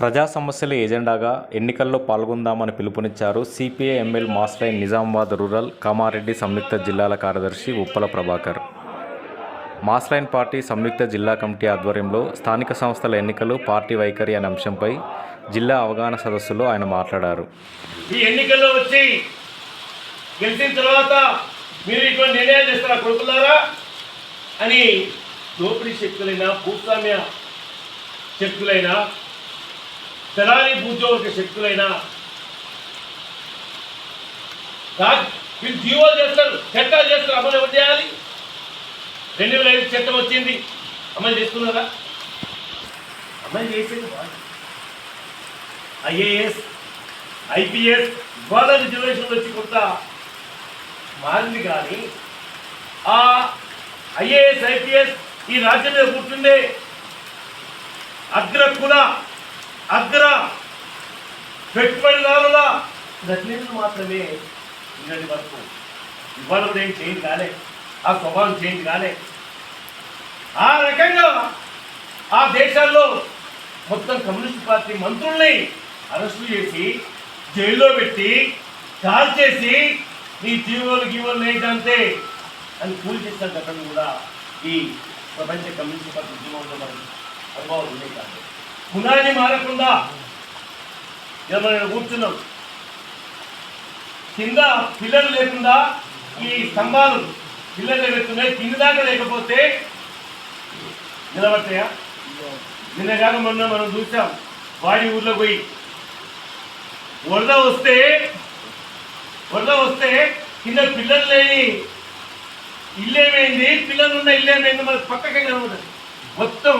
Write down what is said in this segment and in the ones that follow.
ప్రజా సమస్యల ఎజెండాగా ఎన్నికల్లో పాల్గొందామని పిలుపునిచ్చారు CPI ML mass line Nizamabad rural Kamareddy సంయుక్త జిల్లాల కార్యదర్శి Uppala Prabhakar. Mass line party సంయుక్త జిల్లా కమిటీ ఆధ్వర్యంలో స్థానిక సంస్థల ఎన్నికలు పార్టీ వైఖరి అనే అంశంపై జిల్లా అవగాహన సదస్సులో ఆయన మాట్లాడారు. ఈ ఎన్నికల్లో వచ్చి గెలిచిన తర్వాత మీరు ఇటువంటి నిర్ణయాలు చేస్తారా కొడుకులారా అని దోపిడీ శక్తులైనా భూస్వామ్య శక్తులైనా దళారీ భూజోగ శక్తులైన వీళ్ళు జీవోలు చేస్తారు చట్టాలు చేస్తారు అమలు ఎవరు చేయాలి? రెండు వేల ఐదు చట్టం వచ్చింది. అమలు చేస్తున్నారా? అమలు చేసేది ఐఏఎస్ ఐపీఎస్ ఇవాళ రిజర్వేషన్ వచ్చి కొంత మారింది కానీ ఆ ఐఏఎస్ ఐపీఎస్ ఈ రాజ్యం మీద కూర్చుండే అగ్ర కుల అగ్ర పెట్టుబడిదారుల ప్రతినిధులు మాత్రమే ఇన్నటి వరకు. ఇవాళ కూడా ఏం చేంజ్ కాలే. ఆ స్వభావం చేంజ్ కాలే. ఆ రకంగా ఆ దేశాల్లో మొత్తం కమ్యూనిస్ట్ పార్టీ మంత్రుల్ని అరెస్టు చేసి జైల్లో పెట్టి కాల్ చేసి నీ జీవోలు గీవోలు లేదంతే అని కూల్చేసిన ఘటన కూడా ఈ ప్రపంచ కమ్యూనిస్ట్ పార్టీ ఉద్యమంలో మనం అనుభవాలు ఉన్నాయి కాదు పునాది మారకుండా ఇలా మనం కూర్చున్నాం. కింద పిల్లలు లేకుండా ఈ స్తంభాలు పిల్లలు ఎగుతున్నాయి కింద దాకా లేకపోతే నిలబడతాయా? నిన్న కాక మొన్న మనం చూసాం వాడి ఊర్లో పోయి. వరద వస్తే వరద వస్తే కింద పిల్లలు లేని ఇల్లేమైంది పిల్లలు ఉన్న ఇల్లేమైంది మనకు పక్కకే కనబడదు మొత్తం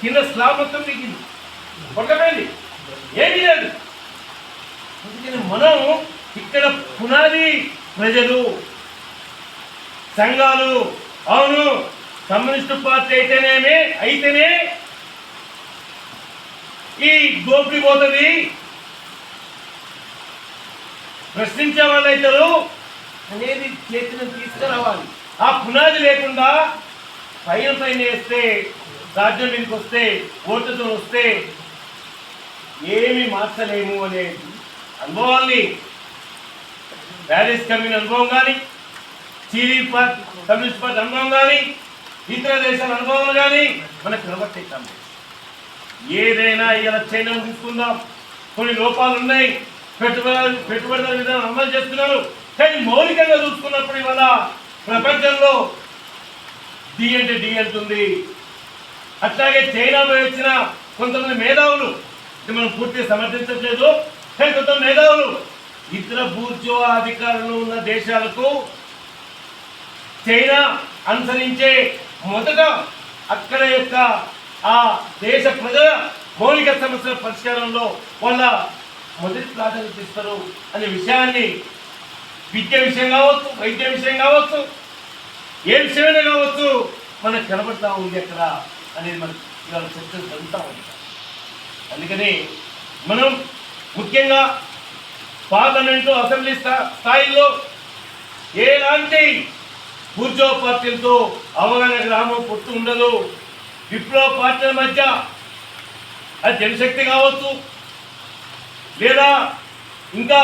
కింద స్లాబ్ మొత్తం దిగింది పక్కపోయింది ఏమీ లేదు. అందుకని మనం ఇక్కడ పునాది ప్రజలు సంఘాలు అవును కమ్యూనిస్టు పార్టీ అయితేనేమే అయితేనే ఈ దోపిడీ పోతుంది. ప్రశ్నించే వాళ్ళు అవుతారు. అనేది చేతిని తీసుకురావాలి. ఆ పునాది లేకుండా పైన పైన వేస్తే రాజ్యం మీదకి వస్తే ఓటుతో వస్తే ఏమి మార్చలేము అనే అనుభవాన్ని ప్యారిస్ కమ్యూన్ అనుభవం కానీ చీలీ పార్టీ కమ్యూనిస్ట్ పార్టీ అనుభవం కానీ ఇతర దేశాల అనుభవాలు కానీ మనకు కనబట్టే ఏదైనా ఇలా చైనా తీసుకుందాం. కొన్ని లోపాలు ఉన్నాయి. పెట్టుబడి పెట్టుబడిదారు విధానం అమలు చేస్తున్నారు. కానీ మౌలికంగా చూసుకున్నప్పుడు ఇవాళ ప్రపంచంలో డి అంటే డి అంటుంది. అట్లాగే చైనా వచ్చిన కొంతమంది మేధావులు మనం పూర్తిగా సమర్థించట్లేదు. కానీ కొంత మేధావులు. ఇతర బూర్జో అధికారులు ఉన్న దేశాలకు చైనా అనుసరించే మొదట అక్కడ యొక్క ఆ దేశ ప్రజల మౌలిక సమస్యల పరిష్కారంలో వాళ్ళ మొదటి ప్రాధాన్యత ఇస్తారు అనే విషయాన్ని విద్య విషయం కావచ్చు వైద్య విషయం కావచ్చు ఏ విషయమైనా కావచ్చు మనకు కనబడతా ఉంది అక్కడ అనేది మనకు ఇవాళ చర్చలు జరుగుతూ ఉంటాయి అందుకని మనం ముఖ్యంగా పార్లమెంటు అసెంబ్లీ స్థా- స్థాయిలో ఎలాంటి కూర్చో పార్టీలతో అవగాహన గ్రామం పొత్తు ఉండదు. విప్లవ పార్టీల మధ్య అది జనశక్తి కావచ్చు లేదా ఇంకా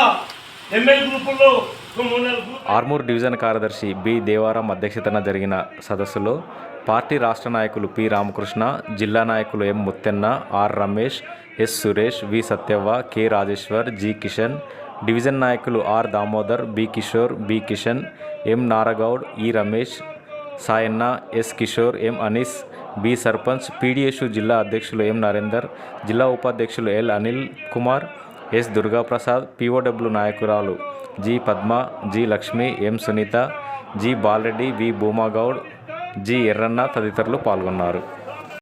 ఎమ్మెల్యే గ్రూపుల్లో నాలుగు ఆర్మూర్ డివిజన్ కార్యదర్శి బి దేవారాం అధ్యక్షతన జరిగిన సదస్సులో పార్టీ రాష్ట్ర నాయకులు పి. రామకృష్ణ జిల్లా నాయకులు M. Muthenna R. Ramesh S. Suresh V. Satyavva K. Rajeshwar G. Kishan division నాయకులు R. Damodar B. Kishore B. Kishan M. Naragoud E. Ramesh Sayanna S. Kishore M. Anees B. Sarpanch PDSU జిల్లా అధ్యక్షులు M. Narender జిల్లా ఉపాధ్యక్షులు L. Anil Kumar S. Durgaprasad POW నాయకురాలు G. Padma G. Lakshmi M. Sunitha G. Balareddy V. Bhoomagoud G Erranna తదితరులు పాల్గొన్నారు.